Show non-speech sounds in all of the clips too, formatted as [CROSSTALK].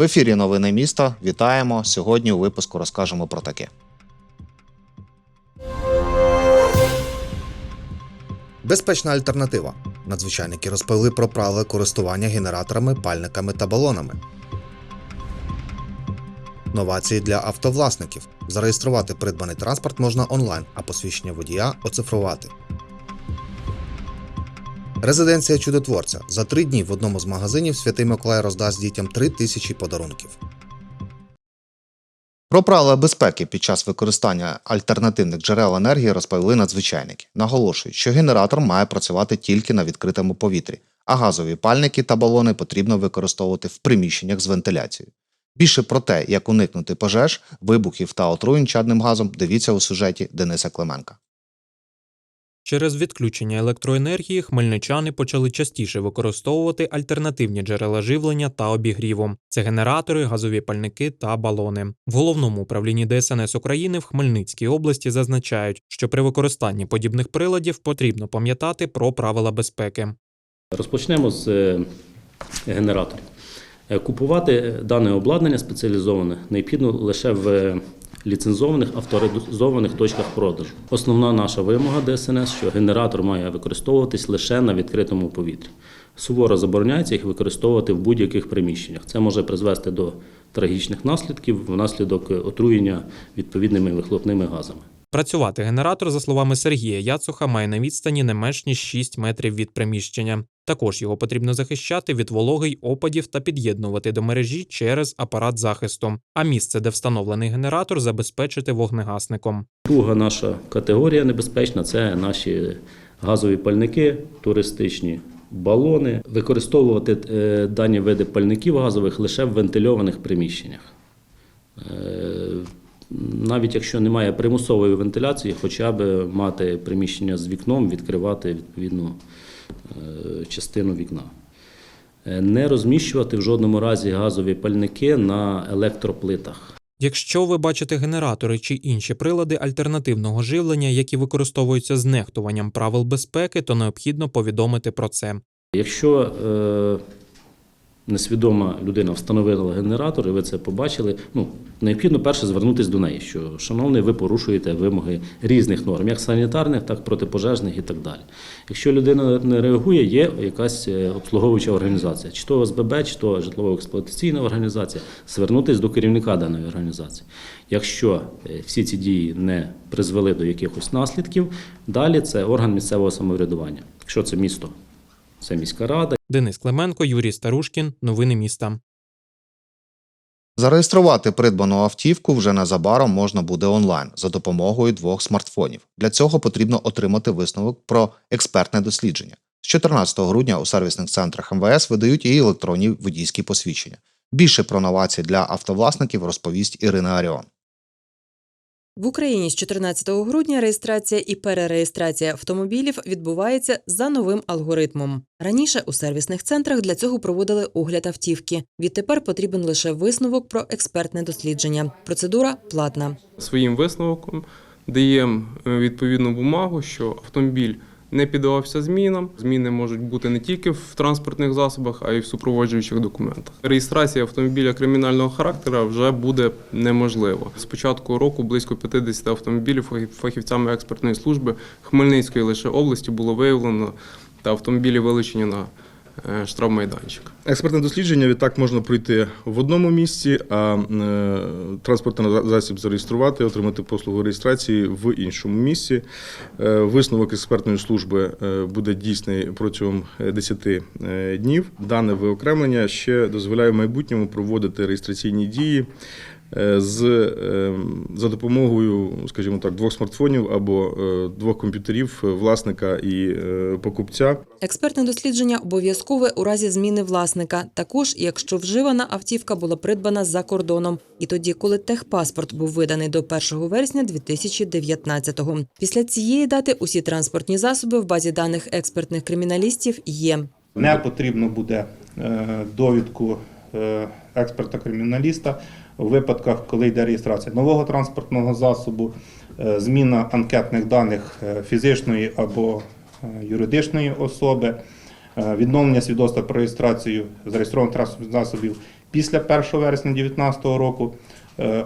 В ефірі Новини міста. Вітаємо. Сьогодні у випуску розкажемо про таке. Безпечна альтернатива. Надзвичайники розповіли про правила користування генераторами, пальниками та балонами. Новації для автовласників. Зареєструвати придбаний транспорт можна онлайн, а посвідчення водія оцифрувати. Резиденція чудотворця. За три дні в одному з магазинів Святий Миколай роздасть дітям три тисячі подарунків. Про правила безпеки під час використання альтернативних джерел енергії розповіли надзвичайники. Наголошують, що генератор має працювати тільки на відкритому повітрі, а газові пальники та балони потрібно використовувати в приміщеннях з вентиляцією. Більше про те, як уникнути пожеж, вибухів та отруєнь чадним газом, дивіться у сюжеті Дениса Клименка. Через відключення електроенергії хмельничани почали частіше використовувати альтернативні джерела живлення та обігріву. Це генератори, газові пальники та балони. В головному управлінні ДСНС України в Хмельницькій області зазначають, що при використанні подібних приладів потрібно пам'ятати про правила безпеки. Розпочнемо з е, генераторів. Е, Купувати дане обладнання спеціалізоване необхідно лише в е, ліцензованих авторизованих точках продажу. Основна наша вимога ДСНС, що генератор має використовуватись лише на відкритому повітрі. Суворо забороняється їх використовувати в будь-яких приміщеннях. Це може призвести до трагічних наслідків внаслідок отруєння відповідними вихлопними газами. Працювати генератор, за словами Сергія Яцуха, має на відстані не менш ніж 6 метрів від приміщення. Також його потрібно захищати від вологи й опадів та під'єднувати до мережі через апарат захисту. А місце, де встановлений генератор, забезпечити вогнегасником. Друга наша категорія небезпечна це наші газові пальники, туристичні балони. Використовувати е, дані види пальників газових лише в вентильованих приміщеннях. Навіть якщо немає примусової вентиляції, хоча б мати приміщення з вікном, відкривати відповідну е, частину вікна. Е, Не розміщувати в жодному разі газові пальники на електроплитах. Якщо ви бачите генератори чи інші прилади альтернативного живлення, які використовуються з нехтуванням правил безпеки, то необхідно повідомити про це. Якщо е, несвідома людина встановила генератор, і ви це побачили, ну, необхідно перше звернутися до неї, що, шановний, ви порушуєте вимоги різних норм, як санітарних, так і протипожежних і так далі. Якщо людина не реагує, є якась е, обслуговуюча організація, чи то ОСББ, чи то житлово-експлуатаційна організація, звернутися до керівника даної організації. Якщо е, всі ці дії не призвели до якихось наслідків, далі це орган місцевого самоврядування. Якщо це місто, це міська рада. Денис Клименко, Юрій Старушкін. Новини міста. Зареєструвати придбану автівку вже незабаром можна буде онлайн за допомогою двох смартфонів. Для цього потрібно отримати висновок про експертне дослідження. З 14 грудня у сервісних центрах МВС видають і електронні водійські посвідчення. Більше про новації для автовласників розповість Ірина Аріон. В Україні з 14 грудня реєстрація і перереєстрація автомобілів відбувається за новим алгоритмом. Раніше у сервісних центрах для цього проводили огляд автівки. Відтепер потрібен лише висновок про експертне дослідження. Процедура платна. своїм висновком даємо е, відповідну бумагу, що автомобіль не піддавався змінам. Зміни можуть бути не тільки в транспортних засобах, а й в супроводжуючих документах. Реєстрація автомобіля кримінального характеру вже буде неможлива. З початку року близько 50 автомобілів фахівцями експертної служби Хмельницької лише області було виявлено та автомобілі вилучені на штрафмайданчик. Експертне дослідження відтак можна пройти в одному місці, а е, транспортний засіб зареєструвати, отримати послугу реєстрації в іншому місці. Е, Висновок експертної служби е, буде дійсний протягом е, 10 е, днів. Дане виокремлення ще дозволяє в майбутньому проводити реєстраційні дії. Е, З е, за допомогою, скажімо так, двох смартфонів або е, двох комп'ютерів е, власника і покупця. Експертне дослідження обов'язкове у разі зміни власника, також якщо вживана автівка була придбана за кордоном, і тоді, коли техпаспорт був виданий до 1 вересня 2019-го. Після цієї дати усі транспортні засоби в базі даних експертних криміналістів є. Не потрібно буде довідку е, експерта-криміналіста у випадках, коли йде реєстрація нового транспортного засобу, е, зміна анкетних даних е, фізичної або е, юридичної особи, відновлення свідоцтва про реєстрацію зареєстрованих транспортних засобів після 1 вересня 2019 року,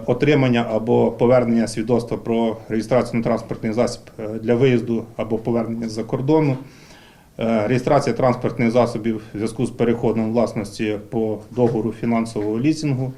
отримання або повернення свідоцтва про реєстрацію на транспортний засіб для виїзду або повернення з-за кордону, реєстрація транспортних засобів в зв'язку з переходом власності по договору фінансового лізингу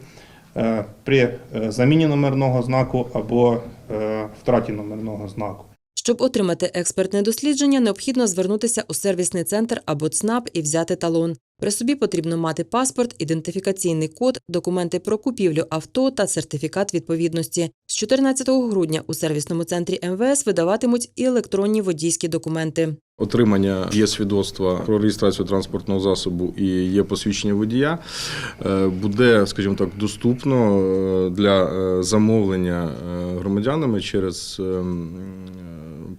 при е, заміні номерного знаку або е, втраті номерного знаку. Щоб отримати експертне дослідження, необхідно звернутися у сервісний центр або ЦНАП і взяти талон. При собі потрібно мати паспорт, ідентифікаційний код, документи про купівлю авто та сертифікат відповідності. З 14 грудня у сервісному центрі МВС видаватимуть і електронні водійські документи. Отримання є свідоцтва про реєстрацію транспортного засобу і є посвідчення водія, е, буде, скажімо так, доступно е, для е, замовлення громадянами через ем,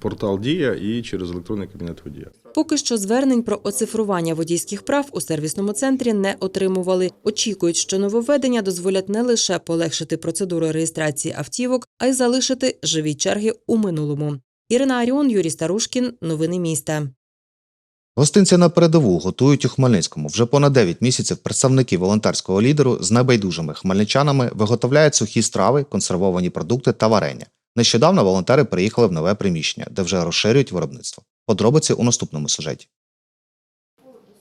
портал Дія і через електронний кабінет водія. Поки що звернень про оцифрування водійських прав у сервісному центрі не отримували. Очікують, що нововведення дозволять не лише полегшити процедуру реєстрації автівок, а й залишити живі черги у минулому. Ірина Аріон, Юрій Старушкін. Новини міста. Гостинці на передову готують у Хмельницькому. Вже понад 9 місяців представники волонтерського лідеру з небайдужими хмельничанами виготовляють сухі страви, консервовані продукти та варення. Нещодавно волонтери приїхали в нове приміщення, де вже розширюють виробництво. Подробиці у наступному сюжеті.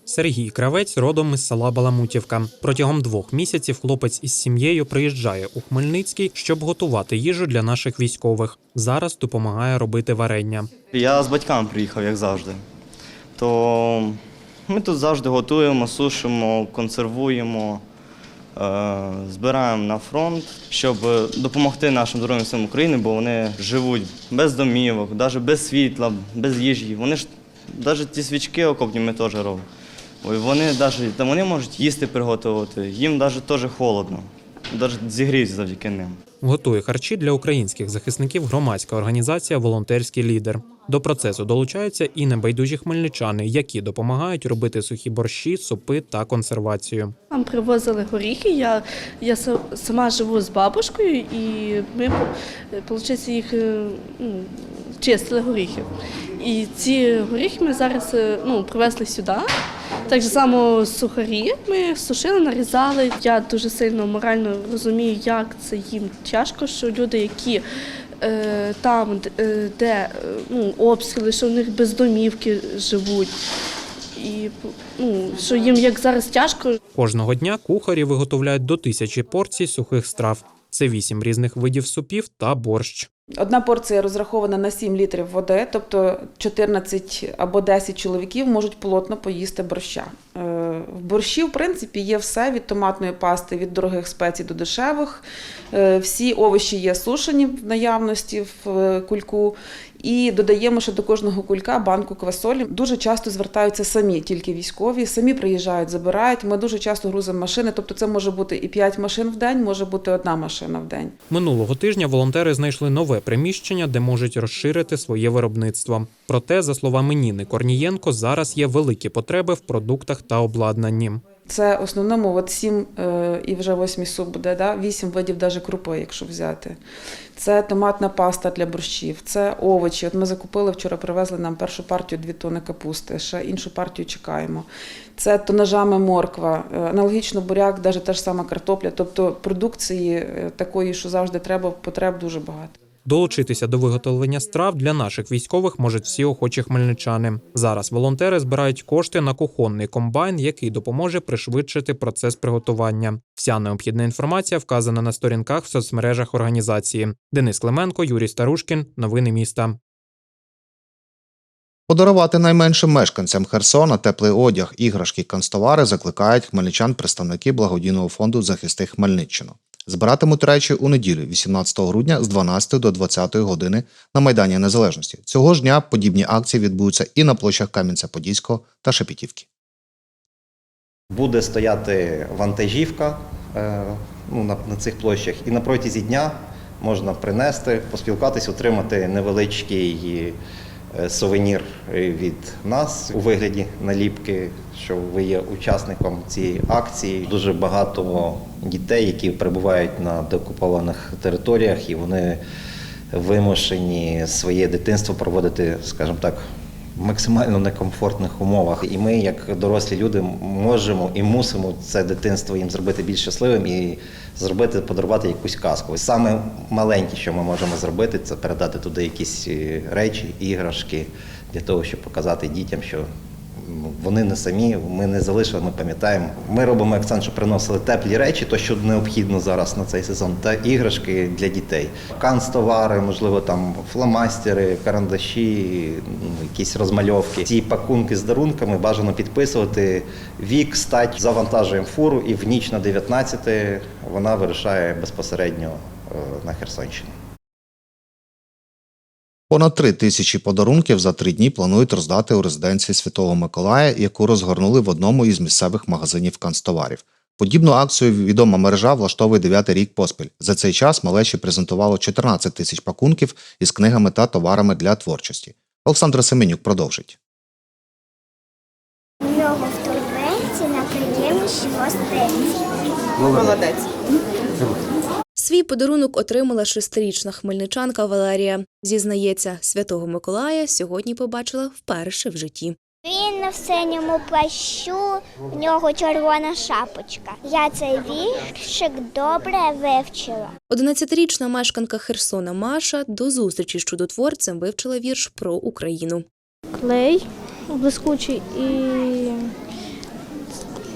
Сергій Кравець родом із села Баламутівка. Протягом двох місяців хлопець із сім'єю приїжджає у Хмельницький, щоб готувати їжу для наших військових. Зараз допомагає робити варення. Я з батьками приїхав, як завжди. То ми тут завжди готуємо, сушимо, консервуємо, збираємо на фронт, щоб допомогти нашим Збройним силам України, бо вони живуть без домівок, навіть без світла, без їжі. Вони ж навіть ті свічки окопні ми теж робимо. Вони, навіть, вони можуть їсти приготувати, їм навіть теж холодно, навіть зігріють завдяки ним. Готує харчі для українських захисників громадська організація Волонтерський лідер. До процесу долучаються і небайдужі хмельничани, які допомагають робити сухі борщі, супи та консервацію. Нам привозили горіхи. Я, я сама живу з бабушкою, і ми, їх е, ну, чистили горіхи. І ці горіхи ми зараз е, ну, привезли сюди. Так само сухарі ми сушили, нарізали. Я дуже сильно морально розумію, як це їм тяжко, що люди, які там, е, де е, ну, обстріли, що в них без домівки живуть. І ну, що їм як зараз тяжко, Кожного дня кухарі виготовляють до тисячі порцій сухих страв. Це вісім різних видів супів та борщ. Одна порція розрахована на 7 літрів води, тобто 14 або 10 чоловіків можуть плотно поїсти борща. Е, В борщі, в принципі, є все від томатної пасти, від дорогих спецій до дешевих. Е, Всі овочі є сушені в наявності в е, кульку. І додаємо ще до кожного кулька банку квасолі. Дуже часто звертаються самі, тільки військові, самі приїжджають, забирають. Ми дуже часто грузимо машини, тобто це може бути і 5 машин в день, може бути одна машина в день. Минулого тижня волонтери знайшли нове приміщення, де можуть розширити своє виробництво. Проте, за словами Ніни Корнієнко, зараз є великі потреби в продуктах та обладнанні. Це в основному от сім е, і вже восьмий суп буде, да? вісім видів даже крупи, якщо взяти. Це томатна паста для борщів, це овочі. От ми закупили вчора, привезли нам першу партію дві тони капусти, ще іншу партію чекаємо. Це тонажами морква, е, аналогічно буряк, навіть та ж сама картопля. Тобто продукції е, такої, що завжди треба, потреб дуже багато. Долучитися до виготовлення страв для наших військових можуть всі охочі хмельничани. Зараз волонтери збирають кошти на кухонний комбайн, який допоможе пришвидшити процес приготування. Вся необхідна інформація вказана на сторінках в соцмережах організації. Денис Клименко, Юрій Старушкін. Новини міста. Подарувати найменшим мешканцям Херсона теплий одяг, іграшки, канцтовари закликають хмельничан представники благодійного фонду Захисти Хмельниччину. Збиратимуть речі у неділю, 18 грудня з 12 до 20 години на Майдані Незалежності. Цього ж дня подібні акції відбудуться і на площах Кам'янця-Подільського та Шепетівки. Буде стояти вантажівка е, ну, на, цих площах, і на протязі дня можна принести, поспілкуватись, отримати невеличкий сувенір від нас у вигляді наліпки, що ви є учасником цієї акції. Дуже багато дітей, які перебувають на деокупованих територіях, і вони вимушені своє дитинство проводити, скажімо так, максимально некомфортних умовах. І ми, як дорослі люди, можемо і мусимо це дитинство їм зробити більш щасливим і зробити, подарувати якусь казку. Саме маленьке, що ми можемо зробити, це передати туди якісь е, речі, іграшки для того, щоб показати дітям, що вони не самі, ми не залишили, ми пам'ятаємо. Ми робимо акцент, що приносили теплі речі, то що необхідно зараз на цей сезон, та іграшки для дітей. Канцтовари, можливо, там фломастери, карандаші, ну, якісь розмальовки. Ці пакунки з дарунками бажано підписувати вік, стать, завантажуємо фуру, і в ніч на 19 вона вирушає безпосередньо е, на Херсонщину. Понад три тисячі подарунків за три дні планують роздати у резиденції Святого Миколая, яку розгорнули в одному із місцевих магазинів канцтоварів. Подібну акцію відома мережа влаштовує дев'ятий рік поспіль. За цей час малечі презентувало 14 тисяч пакунків із книгами та товарами для творчості. Олександр Семенюк продовжить. В нього в турбинці на приємніші гостинці. Молодець. Свій подарунок отримала шестирічна хмельничанка Валерія. Зізнається, святого Миколая сьогодні побачила вперше в житті. Він в синьому плащу, в нього червона шапочка. Я цей віршик добре вивчила. 11-річна мешканка Херсона Маша до зустрічі з чудотворцем вивчила вірш про Україну. Клей блискучий і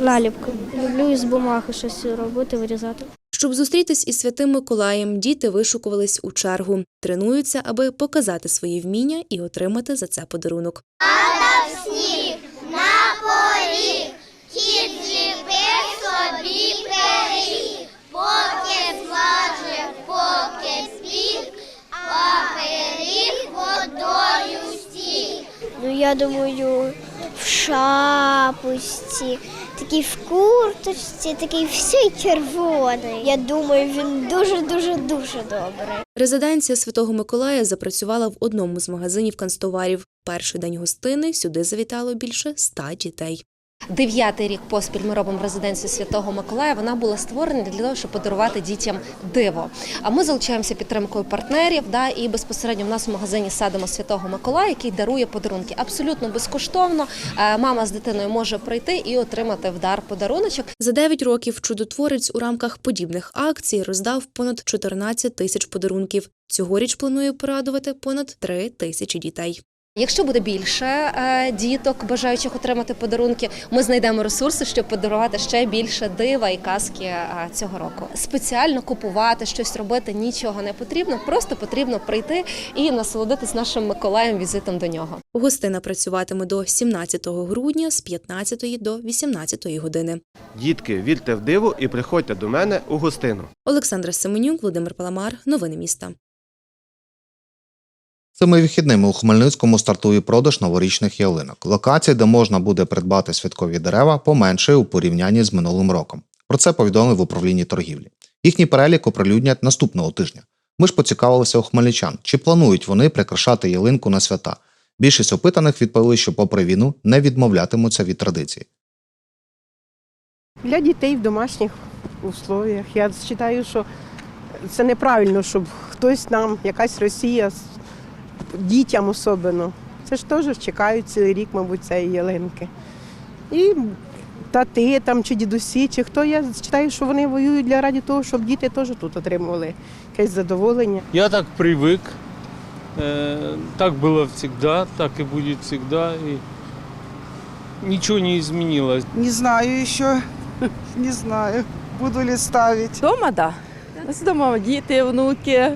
наліпки. Люблю із бумаги щось робити, вирізати. Щоб зустрітись із святим Миколаєм, діти вишукувались у чергу, тренуються, аби показати свої вміння і отримати за це подарунок. Сніг на поріг, кіт зліпив собі пиріг, поки зважив, поки спік, а пиріг водою стік. Ну, я думаю, в шапочці, такий в курточці, такий всій червоний. Я думаю, він дуже-дуже дуже добрий. Резиденція Святого Миколая запрацювала в одному з магазинів канцтоварів. Перший день гостини сюди завітало більше ста дітей. Дев'ятий рік поспіль ми робимо резиденцію Святого Миколая. Вона була створена для того, щоб подарувати дітям диво. А ми залучаємося підтримкою партнерів. Да, і безпосередньо в нас в магазині садимо Святого Миколая, який дарує подарунки абсолютно безкоштовно. Е, Мама з дитиною може прийти і отримати в дар подаруночок. За 9 років чудотворець у рамках подібних акцій роздав понад 14 тисяч подарунків. Цьогоріч планує порадувати понад 3 тисячі дітей. Якщо буде більше е, діток, бажаючих отримати подарунки, ми знайдемо ресурси, щоб подарувати ще більше дива і казки е, цього року. Спеціально купувати щось робити нічого не потрібно, просто потрібно прийти і насолодитись нашим Миколаєм візитом до нього. Гостина працюватиме до 17 грудня з 15 до 18 години. Дітки, вірте в диво і приходьте до мене у гостину. Олександра Семенюк, Володимир Паламар. Новини міста. Цими вихідними у Хмельницькому стартує продаж новорічних ялинок. Локацій, де можна буде придбати святкові дерева, поменшує у порівнянні з минулим роком. Про це повідомили в управлінні торгівлі. Їхній перелік оприлюднять наступного тижня. Ми ж поцікавилися у хмельничан, чи планують вони прикрашати ялинку на свята. Більшість опитаних відповіли, що попри війну не відмовлятимуться від традиції. Для дітей в домашніх условіях. Я вважаю, що це неправильно, щоб хтось нам, якась Росія, дітям особливо. Це ж теж чекають цілий рік, мабуть, цієї ялинки. І тати там, чи дідусі, чи хто, я вважаю, що вони воюють для раді того, щоб діти теж тут отримували якесь задоволення. Я так привык. Э, Так было всегда, так и будет всегда. И ничего не изменилось. Не знаю еще, [LAUGHS] не знаю, буду ли ставить. Дома, так. Да. З дома діти, внуки.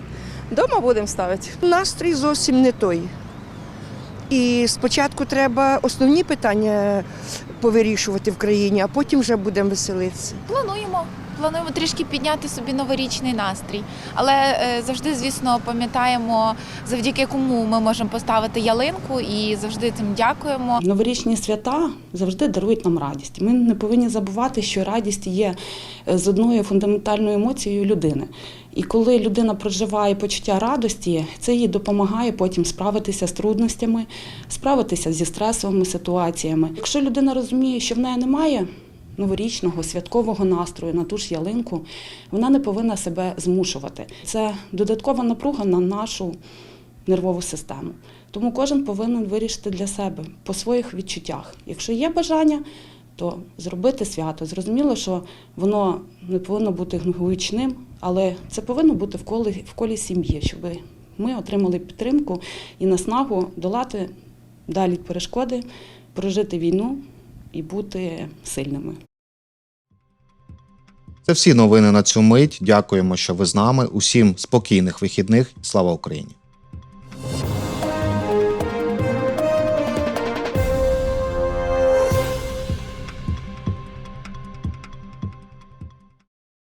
Дома будемо ставити. Настрій зовсім не той. І спочатку треба основні питання повирішувати в країні, а потім вже будемо веселитися. Плануємо. Плануємо трішки підняти собі новорічний настрій, але е, завжди, звісно, пам'ятаємо, завдяки кому ми можемо поставити ялинку, і завжди цим дякуємо. Новорічні свята завжди дарують нам радість. Ми не повинні забувати, що радість є е, з одною фундаментальною емоцією людини. І коли людина проживає почуття радості, це їй допомагає потім справитися з трудностями, справитися зі стресовими ситуаціями. Якщо людина розуміє, що в неї немає новорічного святкового настрою на ту ж ялинку, вона не повинна себе змушувати. Це додаткова напруга на нашу нервову систему. Тому кожен повинен вирішити для себе по своїх відчуттях. Якщо є бажання, то зробити свято. Зрозуміло, що воно не повинно бути гучним, але це повинно бути в колі, в колі сім'ї, щоб ми отримали підтримку і наснагу долати далі перешкоди, прожити війну і бути сильними. Це всі новини на цю мить. Дякуємо, що ви з нами. Усім спокійних вихідних. Слава Україні!